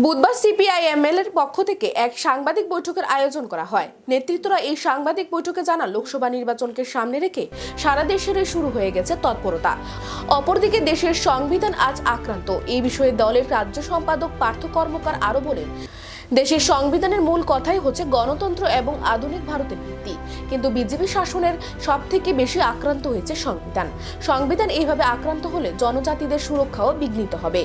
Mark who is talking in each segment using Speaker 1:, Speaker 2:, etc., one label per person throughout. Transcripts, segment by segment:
Speaker 1: বুধবার সিপিআইএমএল এর পক্ষ থেকে এক সাংবাদিক বৈঠকের আয়োজন করা হয়। নেতৃত্বরা এই সাংবাদিক বৈঠকে জানান, লোকসভা নির্বাচনকে সামনে রেখে সারা দেশের শুরু হয়ে গেছে তৎপরতা। অপরদিকে দেশের সংবিধান আজ আক্রান্ত। এই বিষয়ে দলের রাজ্য সম্পাদক, পার্থ কর্মকার আরও বলেন, দেশের সংবিধানের মূল কথাই হচ্ছে গণতন্ত্র এবং আধুনিক ভারতের ভিত্তি। কিন্তু বিজেপি শাসনের সব থেকে বেশি আক্রান্ত হয়েছে সংবিধান। সংবিধান এইভাবে আক্রান্ত হলে জনজাতিদের সুরক্ষাও বিঘ্নিত হবে।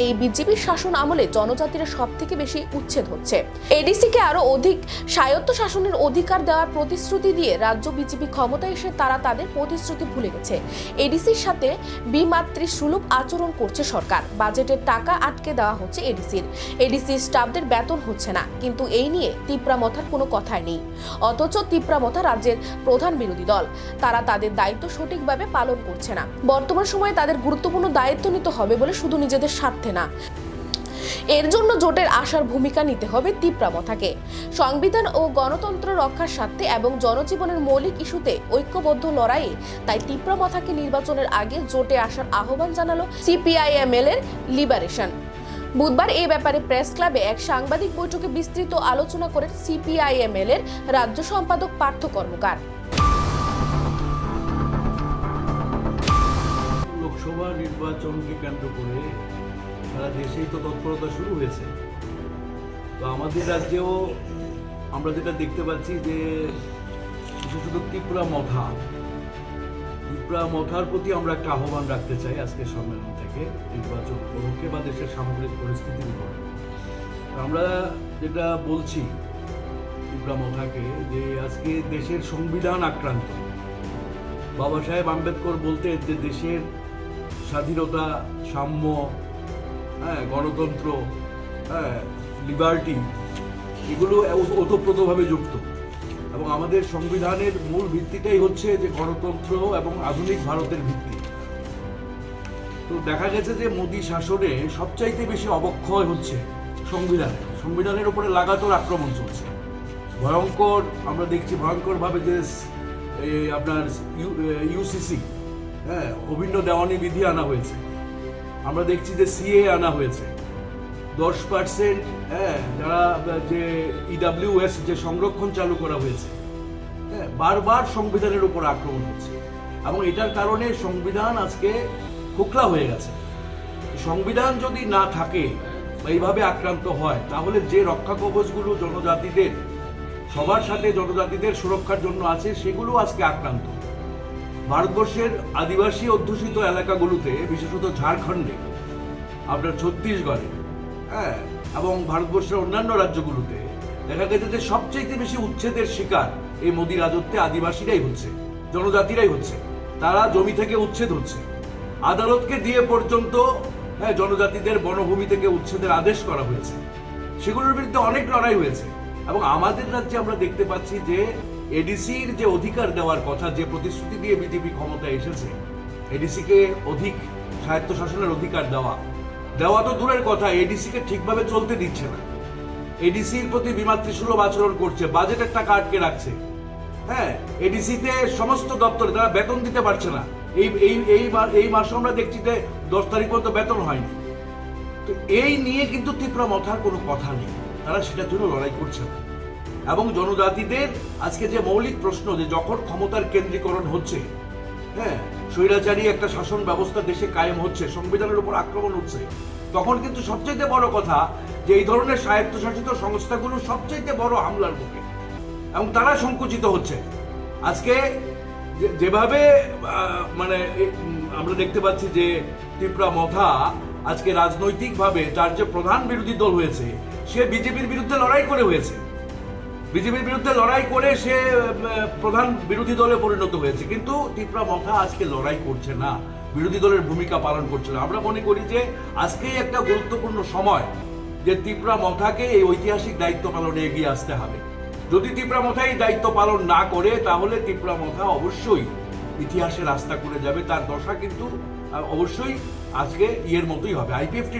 Speaker 1: এই বিজেপির শাসন আমলে জনজাতিরা সব থেকে বেশি উচ্ছেদ হচ্ছে। এডিসিকে আরও অধিক স্বায়ত্ত শাসনের অধিকার দেওয়ার প্রতিশ্রুতি দিয়ে রাজ্য বিজেপি ক্ষমতায় এসে তারা তাদের প্রতিশ্রুতি ভুলে গেছে। এডিসির সাথে বিমাতৃ সুলভ আচরণ করছে সরকার। বাজেটের টাকা আটকে দেওয়া হচ্ছে এডিসির। এডিসি স্টাফদের বেতন হচ্ছে না, কিন্তু এই নিয়ে তিপ্রামথার কোনো কথাই নেই। অথচ তিপ্রামথা রাজ্যের প্রধান বিরোধী দল। তারা তাদের দায়িত্ব সঠিকভাবে পালন করছে না। বর্তমান সময়ে তাদের গুরুত্বপূর্ণ দায়িত্ব নিতে হবে বলে শুধু নিজেদের স্বার্থে না। এর জন্য জোটের আশার ভূমিকা নিতে হবে তিপ্রামথাকে সংবিধান ও গণতন্ত্র রক্ষার স্বার্থে এবং জনজীবনের মৌলিক ইস্যুতে ঐক্যবদ্ধ লড়াইয়ে তাই তিপ্রামথাকে নির্বাচনের আগে জোটে আসার আহ্বান জানালো সিপিআইএমএল এর লিবারেশন। বুধবার এই ব্যাপারে প্রেস ক্লাবে এক সাংবাদিক বৈঠকে বিস্তৃত আলোচনা করেন সিপিআইএমএল এর রাজ্য সম্পাদক পার্থ কর্মকার।
Speaker 2: লোকসভা নির্বাচনকে কেন্দ্র করে সারা দেশেই তো তৎপরতা শুরু হয়েছে। তো আমাদের রাজ্যেও আমরা যেটা দেখতে পাচ্ছি যে বিশেষত ত্রিপুরা মথা ত্রিপুরা মথার প্রতি আমরা একটা আহ্বান রাখতে চাই আজকের সম্মেলন থেকে, নির্বাচন উপলক্ষে বা দেশের সামগ্রিক পরিস্থিতির উপরে। আমরা যেটা বলছি ত্রিপুরা মথাকে যে আজকে দেশের সংবিধান আক্রান্ত। বাবা সাহেব আম্বেদকর বলতেন যে দেশের স্বাধীনতা, সাম্য হ্যাঁ গণতন্ত্র হ্যাঁ লিবার্টি এগুলো ওত- ওতপ্রোতভাবে যুক্ত। এবং আমাদের সংবিধানের মূল ভিত্তিটাই হচ্ছে যে গণতন্ত্র এবং আধুনিক ভারতের ভিত্তি। তো দেখা গেছে যে মোদী শাসনে সবচাইতে বেশি অবক্ষয় হচ্ছে সংবিধানে। সংবিধানের উপরে লাগাতার আক্রমণ চলছে। ভয়ঙ্কর, আমরা দেখছি ভয়ঙ্করভাবে যে আপনার ইউসিসি হ্যাঁ অভিন্ন দেওয়ানি বিধি আনা হয়েছে। আমরা দেখছি যে সিএ আনা হয়েছে। দশ পার্সেন্ট হ্যাঁ যারা যে ইডাব্লিউএস যে সংরক্ষণ চালু করা হয়েছে হ্যাঁ বারবার সংবিধানের উপর আক্রমণ হচ্ছে। এবং এটার কারণে সংবিধান আজকে খোকলা হয়ে গেছে। সংবিধান যদি না থাকে এইভাবে আক্রান্ত হয়, তাহলে যে রক্ষা কবচগুলো জনজাতিদের, সবার সাথে জনজাতিদের সুরক্ষার জন্য আছে, সেগুলো আজকে আক্রান্ত। ভারতবর্ষের আদিবাসী অধ্যুষিত এলাকাগুলোতে, বিশেষত ঝাড়খণ্ডে, আপনার ছত্তিশগড়ে হ্যাঁ এবং ভারতবর্ষের অন্যান্য রাজ্যগুলোতে, দেখা গেছে যে সবচেয়ে বেশি উচ্ছেদের শিকার এই মোদী রাজত্বে আদিবাসীরাই হচ্ছে, জনজাতিরাই হচ্ছে। তারা জমি থেকে উচ্ছেদ হচ্ছে। আদালতকে দিয়ে পর্যন্ত হ্যাঁ জনজাতিদের বনভূমি থেকে উচ্ছেদের আদেশ করা হয়েছে। সেগুলোর বিরুদ্ধে অনেক লড়াই হয়েছে। এবং আমাদের রাজ্যে আমরা দেখতে পাচ্ছি যে এডিসির যে অধিকার দেওয়ার কথা, যে প্রতিশ্রুতি দিয়ে বিজেপি ক্ষমতায় এসেছে, এডিসিকে অধিক স্বায়ত্তশাসনের অধিকার দেওয়া দেওয়া তো দূরের কথা, এডিসিকে ঠিকভাবে চলতে দিচ্ছে না। এডিসির প্রতি বিমাতৃসুলভ আচরণ করছে, বাজেটের টাকা আটকে রাখছে। হ্যাঁ এডিসিতে সমস্ত দপ্তরে তারা বেতন দিতে পারছে না। এই এই এই এই মাসে আমরা দেখছি যে দশ তারিখ পর্যন্ত বেতন হয়নি। তো এই নিয়ে কিন্তু তীব্র মথার কোনো কথা নেই। তারা সেটার জন্য লড়াই করছে না। এবং জনজাতিদের আজকে যে মৌলিক প্রশ্ন যে যখন ক্ষমতার কেন্দ্রীকরণ হচ্ছে হ্যাঁ স্বৈরাচারী একটা শাসন ব্যবস্থা দেশে কায়েম হচ্ছে, সংবিধানের উপর আক্রমণ হচ্ছে, তখন কিন্তু সবচাইতে বড় কথা যে এই ধরনের স্বায়ত্তশাসিত সংস্থাগুলো সবচাইতে বড় হামলার মুখে। এবং তারা সংকুচিত হচ্ছে। আজকে যেভাবে মানে আমরা দেখতে পাচ্ছি যে ত্রিপুরা মথা আজকে রাজনৈতিকভাবে তার যে প্রধান বিরোধী দল হয়েছে, সে বিজেপির বিরুদ্ধে লড়াই করে হয়েছে। বিজেপির বিরুদ্ধে লড়াই করে সে প্রধান বিরোধী দলে পরিণত হয়েছে। কিন্তু ত্রিপুরা মথা আজকে লড়াই করছে না। বিরোধী দলের ভূমিকা পালন করছে না। আমরা মনে করি যে আজকেই একটা গুরুত্বপূর্ণ সময় যে ত্রিপুরা মথাকে এই ঐতিহাসিক দায়িত্ব পালনে এগিয়ে আসতে হবে। যদি ত্রিপুরা মথা এই দায়িত্ব পালন না করে, তাহলে ত্রিপুরা মথা অবশ্যই ইতিহাসে রাস্তা করে যাবে। তার দশা কিন্তু অবশ্যই আজকে ইয়ের মতোই হবে। আইপিএফটি